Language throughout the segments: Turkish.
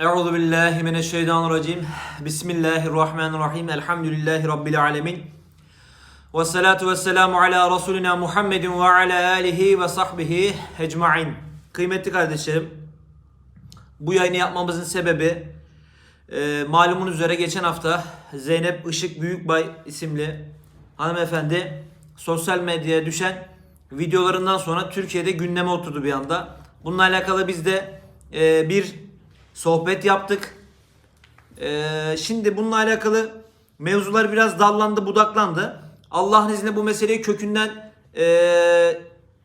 Euzu billahi mineşşeytanirracim. Bismillahirrahmanirrahim. Elhamdülillahi rabbil alamin. Ve salatu vesselamu ala Resulina Muhammedin ve ala alihi ve sahbihi ecmaîn. Kıymetli kardeşlerim, bu yayını yapmamızın sebebi e, malumun üzere geçen hafta Zeynep Işık Büyükbay isimli hanımefendi sosyal medyaya düşen videolarından sonra Türkiye'de gündeme oturdu bir anda. Bununla alakalı biz de e, bir sohbet yaptık. E, şimdi bununla alakalı mevzular biraz dallandı budaklandı. Allah'ın izniyle bu meseleyi kökünden e,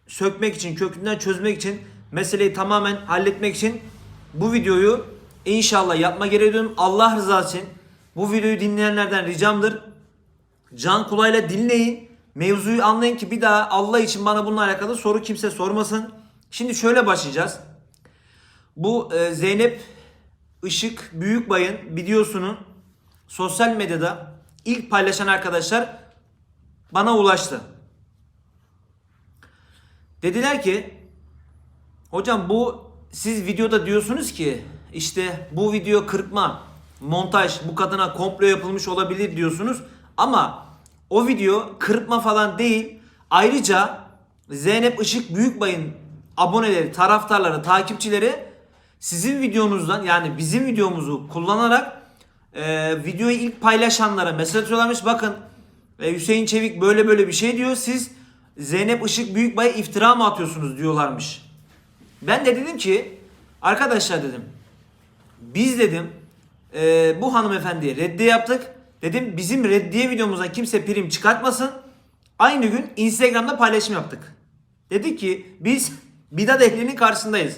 sökmek için, kökünden çözmek için, meseleyi tamamen halletmek için bu videoyu inşallah yapma gereği duyuyorum. Allah rızası için bu videoyu dinleyenlerden ricamdır. Can kulağıyla dinleyin. Mevzuyu anlayın ki bir daha Allah için bana bununla alakalı soru kimse sormasın. Şimdi şöyle başlayacağız. Bu e, Zeynep Işık Büyükbay'ın videosunu sosyal medyada ilk paylaşan arkadaşlar bana ulaştı. Dediler ki hocam bu siz videoda diyorsunuz ki işte bu video kırpma, montaj bu kadına komplo yapılmış olabilir diyorsunuz ama o video kırpma falan değil. Ayrıca Zeynep Işık Büyükbay'ın aboneleri, taraftarları, takipçileri sizin videonuzdan yani bizim videomuzu kullanarak e, videoyu ilk paylaşanlara mesaj atıyorlarmış. Bakın e, Hüseyin Çevik böyle böyle bir şey diyor. Siz Zeynep Işık Büyükbay'a iftira mı atıyorsunuz diyorlarmış. Ben de dedim ki arkadaşlar dedim biz dedim e, bu hanımefendiye reddiye yaptık. Dedim bizim reddiye videomuzdan kimse prim çıkartmasın. Aynı gün Instagram'da paylaşım yaptık. Dedik ki biz bidat ehlinin karşısındayız.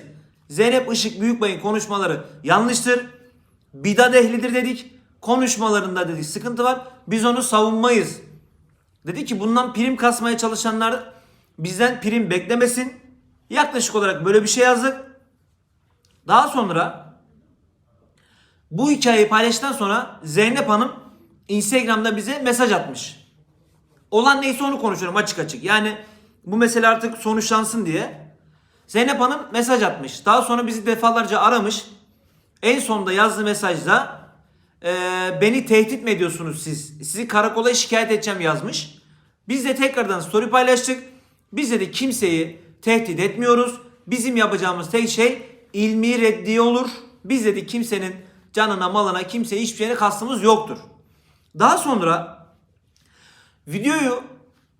Zeynep Işık Büyükbay'ın konuşmaları yanlıştır. Bidat ehlidir dedik. Konuşmalarında dedik sıkıntı var. Biz onu savunmayız. Dedi ki bundan prim kasmaya çalışanlar bizden prim beklemesin. Yaklaşık olarak böyle bir şey yazdık. Daha sonra bu hikayeyi paylaştıktan sonra Zeynep Hanım Instagram'da bize mesaj atmış. Olan neyse onu konuşuyorum açık açık. Yani bu mesele artık sonuçlansın diye. Zeynep Hanım mesaj atmış. Daha sonra bizi defalarca aramış. En sonunda yazdığı mesajda "Ee, beni tehdit mi ediyorsunuz siz? Sizi karakola şikayet edeceğim yazmış. Biz de tekrardan story paylaştık. Biz de kimseyi tehdit etmiyoruz. Bizim yapacağımız tek şey ilmi reddiye olur. Biz dedi kimsenin canına malına kimseye hiçbir şeyine kastımız yoktur. Daha sonra videoyu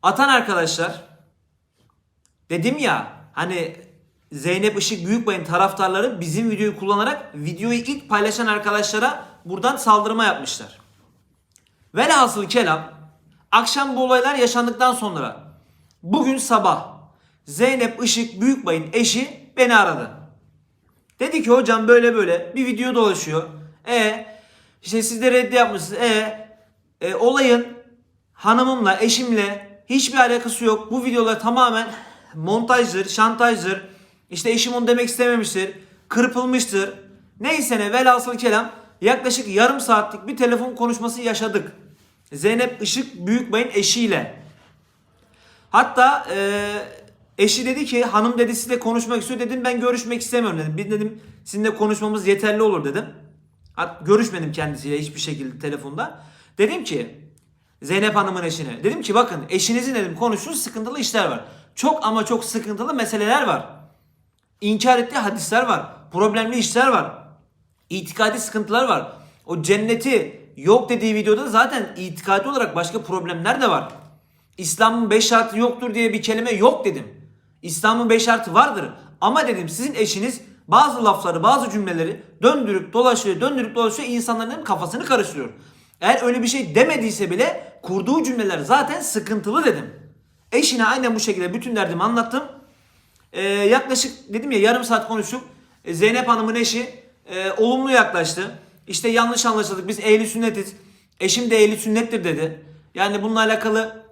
atan arkadaşlar dedim ya hani Zeynep Işık Büyükbay'ın taraftarları bizim videoyu kullanarak videoyu ilk paylaşan arkadaşlara buradan saldırma yapmışlar. Velhasıl kelam akşam bu olaylar yaşandıktan sonra bugün sabah Zeynep Işık Büyükbay'ın eşi beni aradı. Dedi ki hocam böyle böyle bir video dolaşıyor. E işte siz de reddi yapmışsınız. E, e olayın hanımımla eşimle hiçbir alakası yok. Bu videolar tamamen montajdır, şantajdır. İşte eşim onu demek istememiştir. Kırpılmıştır. Neyse ne velhasıl kelam yaklaşık yarım saatlik bir telefon konuşması yaşadık. Zeynep Işık Büyükbay'ın eşiyle. Hatta e, eşi dedi ki hanım dedi sizle konuşmak istiyor dedim ben görüşmek istemiyorum dedim. Bir dedim sizinle konuşmamız yeterli olur dedim. Hat- Görüşmedim kendisiyle hiçbir şekilde telefonda. Dedim ki Zeynep Hanım'ın eşine. Dedim ki bakın eşinizin dedim konuştuğu sıkıntılı işler var. Çok ama çok sıkıntılı meseleler var. İnkar ettiği hadisler var. Problemli işler var. İtikadi sıkıntılar var. O cenneti yok dediği videoda zaten itikadi olarak başka problemler de var. İslam'ın beş şartı yoktur diye bir kelime yok dedim. İslam'ın beş şartı vardır. Ama dedim sizin eşiniz bazı lafları, bazı cümleleri döndürüp dolaşıyor, döndürüp dolaşıyor insanların kafasını karıştırıyor. Eğer öyle bir şey demediyse bile kurduğu cümleler zaten sıkıntılı dedim. Eşine aynen bu şekilde bütün derdimi anlattım. Ee, yaklaşık dedim ya yarım saat konuştuk. Ee, Zeynep Hanım'ın eşi e, olumlu yaklaştı. İşte yanlış anlaşıldık biz ehli sünnetiz. Eşim de ehli sünnettir dedi. Yani bununla alakalı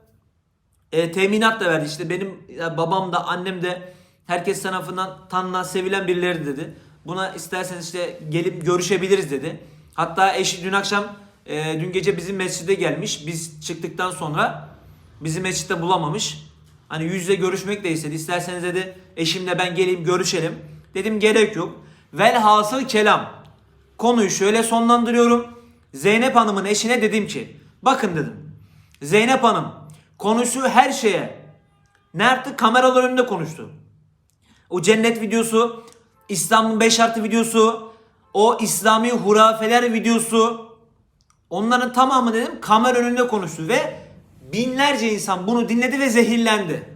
e, teminat da verdi. İşte benim ya babam da annem de herkes tarafından tanınan sevilen birileri dedi. Buna isterseniz işte gelip görüşebiliriz dedi. Hatta eşi dün akşam e, dün gece bizim mescide gelmiş. Biz çıktıktan sonra bizi mescitte bulamamış. Hani yüz yüze görüşmek de istedi. İsterseniz dedi eşimle ben geleyim görüşelim. Dedim gerek yok. Velhasıl kelam. konuyu şöyle sonlandırıyorum. Zeynep Hanım'ın eşine dedim ki bakın dedim. Zeynep Hanım konuştuğu her şeye ne yaptı? Kameralar önünde konuştu. O cennet videosu, İslam'ın 5 artı videosu, o İslami hurafeler videosu onların tamamı dedim kamera önünde konuştu ve binlerce insan bunu dinledi ve zehirlendi.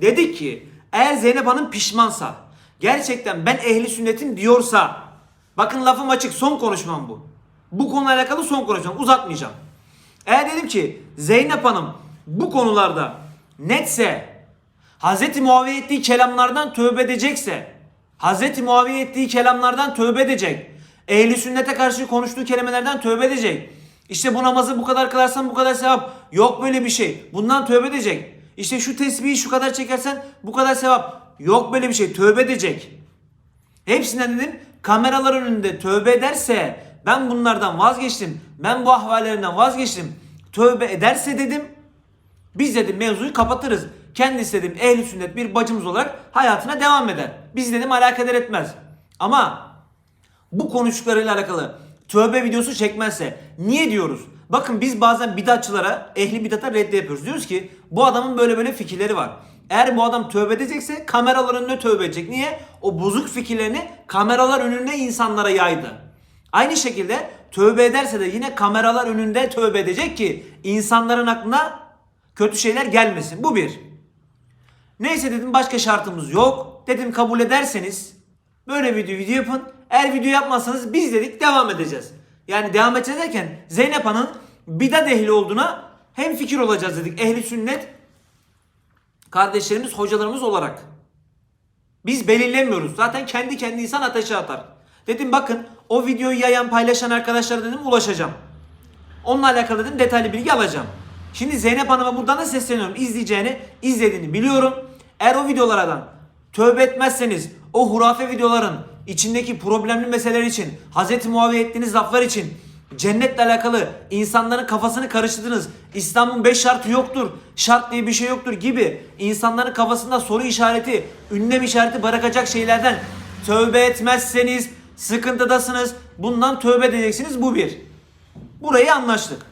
Dedik ki eğer Zeynep Hanım pişmansa gerçekten ben ehli sünnetim diyorsa bakın lafım açık son konuşmam bu. Bu konuyla alakalı son konuşmam uzatmayacağım. Eğer dedim ki Zeynep Hanım bu konularda netse Hz. Muaviye ettiği kelamlardan tövbe edecekse Hz. Muaviye ettiği kelamlardan tövbe edecek. Ehli sünnete karşı konuştuğu kelimelerden tövbe edecek. İşte bu namazı bu kadar kılarsan bu kadar sevap. Yok böyle bir şey. Bundan tövbe edecek. İşte şu tesbihi şu kadar çekersen bu kadar sevap. Yok böyle bir şey. Tövbe edecek. Hepsinden dedim kameralar önünde tövbe ederse ben bunlardan vazgeçtim. Ben bu ahvallerinden vazgeçtim. Tövbe ederse dedim biz dedim mevzuyu kapatırız. Kendisi dedim ehli sünnet bir bacımız olarak hayatına devam eder. Biz dedim alakadar etmez. Ama bu konuştuklarıyla alakalı tövbe videosu çekmezse niye diyoruz? Bakın biz bazen bidatçılara, ehli bidata reddi yapıyoruz. Diyoruz ki bu adamın böyle böyle fikirleri var. Eğer bu adam tövbe edecekse kameralar önünde tövbe edecek. Niye? O bozuk fikirlerini kameralar önünde insanlara yaydı. Aynı şekilde tövbe ederse de yine kameralar önünde tövbe edecek ki insanların aklına kötü şeyler gelmesin. Bu bir. Neyse dedim başka şartımız yok. Dedim kabul ederseniz böyle video video yapın. Eğer video yapmazsanız biz dedik devam edeceğiz. Yani devam edeceğiz derken Zeynep Han'ın bidat ehli olduğuna hem fikir olacağız dedik. Ehli sünnet kardeşlerimiz, hocalarımız olarak. Biz belirlemiyoruz. Zaten kendi kendi insan ateşe atar. Dedim bakın o videoyu yayan paylaşan arkadaşlara dedim ulaşacağım. Onunla alakalı dedim detaylı bilgi alacağım. Şimdi Zeynep Hanım'a buradan da sesleniyorum. İzleyeceğini, izlediğini biliyorum. Eğer o videolardan tövbe etmezseniz o hurafe videoların içindeki problemli meseleler için, Hz. Muaviye ettiğiniz laflar için, cennetle alakalı insanların kafasını karıştırdınız. İslam'ın beş şartı yoktur, şart diye bir şey yoktur gibi insanların kafasında soru işareti, ünlem işareti bırakacak şeylerden tövbe etmezseniz sıkıntıdasınız. Bundan tövbe edeceksiniz bu bir. Burayı anlaştık.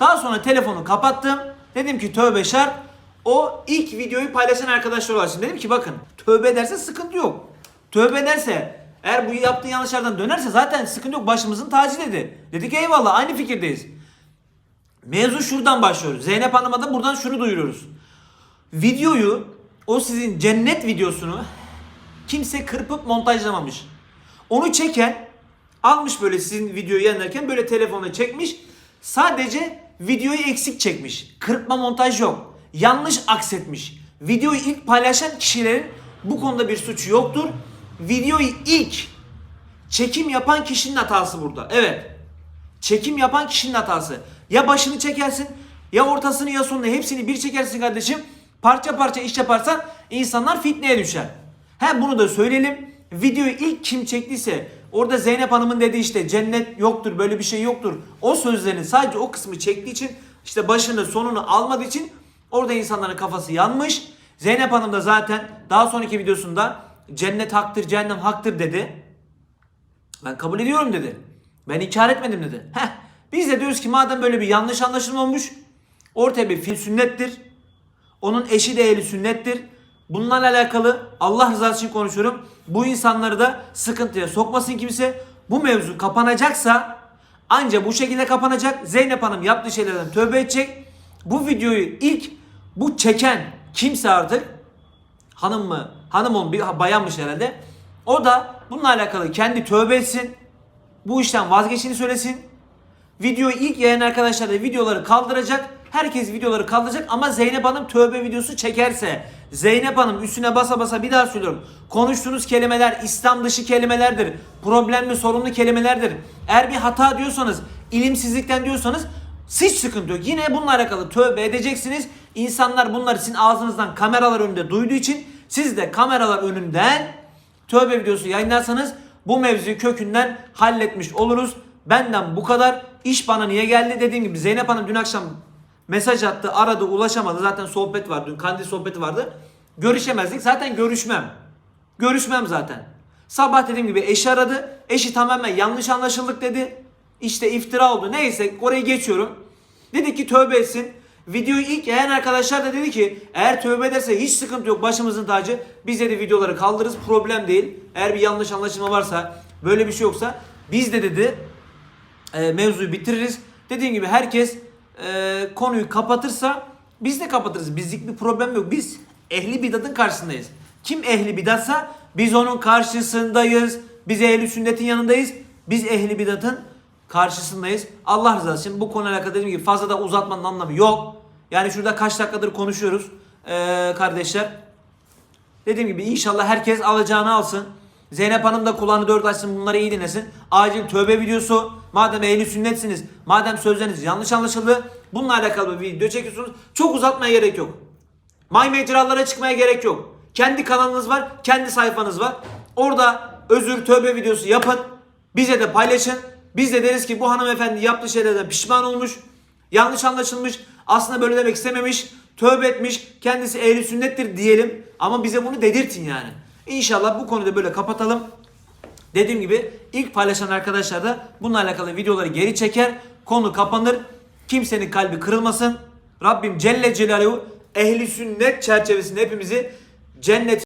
Daha sonra telefonu kapattım. Dedim ki tövbe şart. O ilk videoyu paylaşan arkadaşlar ulaştım. Dedim ki bakın tövbe ederse sıkıntı yok. Tövbe ederse eğer bu yaptığı yanlışlardan dönerse zaten sıkıntı yok başımızın tacı dedi. Dedik eyvallah aynı fikirdeyiz. Mevzu şuradan başlıyor. Zeynep Hanım'a da buradan şunu duyuruyoruz. Videoyu o sizin cennet videosunu kimse kırpıp montajlamamış. Onu çeken almış böyle sizin videoyu yayınlarken böyle telefonla çekmiş. Sadece videoyu eksik çekmiş. Kırpma montaj yok. Yanlış aksetmiş. Videoyu ilk paylaşan kişilerin bu konuda bir suçu yoktur. Videoyu ilk çekim yapan kişinin hatası burada. Evet. Çekim yapan kişinin hatası. Ya başını çekersin ya ortasını ya sonunu hepsini bir çekersin kardeşim. Parça parça iş yaparsan insanlar fitneye düşer. Hem bunu da söyleyelim. Videoyu ilk kim çektiyse orada Zeynep Hanım'ın dediği işte cennet yoktur böyle bir şey yoktur. O sözlerin sadece o kısmı çektiği için işte başını sonunu almadığı için orada insanların kafası yanmış. Zeynep Hanım da zaten daha sonraki videosunda cennet haktır cehennem haktır dedi. Ben kabul ediyorum dedi. Ben inkar etmedim dedi. Heh. Biz de diyoruz ki madem böyle bir yanlış anlaşılma olmuş ortaya bir fil sünnettir. Onun eşi de ehli sünnettir. Bunlarla alakalı Allah rızası için konuşuyorum. Bu insanları da sıkıntıya sokmasın kimse. Bu mevzu kapanacaksa ancak bu şekilde kapanacak. Zeynep Hanım yaptığı şeylerden tövbe edecek. Bu videoyu ilk bu çeken kimse artık hanım mı? Hanım olun bir bayanmış herhalde. O da bununla alakalı kendi tövbe etsin. Bu işten vazgeçtiğini söylesin. Videoyu ilk yayın arkadaşlar da videoları kaldıracak. Herkes videoları kaldıracak ama Zeynep Hanım tövbe videosu çekerse Zeynep Hanım üstüne basa basa bir daha söylüyorum. Konuştuğunuz kelimeler İslam dışı kelimelerdir. Problemli sorunlu kelimelerdir. Eğer bir hata diyorsanız ilimsizlikten diyorsanız hiç sıkıntı yok. Yine bununla alakalı tövbe edeceksiniz. İnsanlar bunları sizin ağzınızdan kameralar önünde duyduğu için siz de kameralar önünden tövbe videosu yayınlarsanız bu mevzuyu kökünden halletmiş oluruz. Benden bu kadar. İş bana niye geldi dediğim gibi Zeynep Hanım dün akşam mesaj attı, aradı, ulaşamadı. Zaten sohbet var dün, kandil sohbeti vardı. Görüşemezdik. Zaten görüşmem. Görüşmem zaten. Sabah dediğim gibi eşi aradı. Eşi tamamen yanlış anlaşıldık dedi. İşte iftira oldu. Neyse orayı geçiyorum. Dedi ki tövbe etsin. Videoyu ilk yayın arkadaşlar da dedi ki eğer tövbe ederse hiç sıkıntı yok başımızın tacı. Biz dedi videoları kaldırırız problem değil. Eğer bir yanlış anlaşılma varsa böyle bir şey yoksa biz de dedi e, mevzuyu bitiririz. Dediğim gibi herkes e, konuyu kapatırsa biz de kapatırız. Bizlik bir problem yok. Biz ehli bidatın karşısındayız. Kim ehli bidatsa biz onun karşısındayız. Biz ehli sünnetin yanındayız. Biz ehli bidatın karşısındayız. Allah rızası için bu konuyla alakalı dediğim gibi fazla da uzatmanın anlamı yok. Yani şurada kaç dakikadır konuşuyoruz e, kardeşler. Dediğim gibi inşallah herkes alacağını alsın. Zeynep Hanım da kulağını dört açsın bunları iyi dinlesin. Acil tövbe videosu. Madem ehli sünnetsiniz, madem sözleriniz yanlış anlaşıldı. Bununla alakalı bir video çekiyorsunuz. Çok uzatmaya gerek yok. My mecralara çıkmaya gerek yok. Kendi kanalınız var, kendi sayfanız var. Orada özür tövbe videosu yapın. Bize de paylaşın. Biz de deriz ki bu hanımefendi yaptığı şeylerden pişman olmuş. Yanlış anlaşılmış. Aslında böyle demek istememiş. Tövbe etmiş. Kendisi ehli sünnettir diyelim. Ama bize bunu dedirtin yani. İnşallah bu konuda böyle kapatalım. Dediğim gibi ilk paylaşan arkadaşlar da bununla alakalı videoları geri çeker. Konu kapanır. Kimsenin kalbi kırılmasın. Rabbim Celle Celaluhu ehli sünnet çerçevesinde hepimizi cennet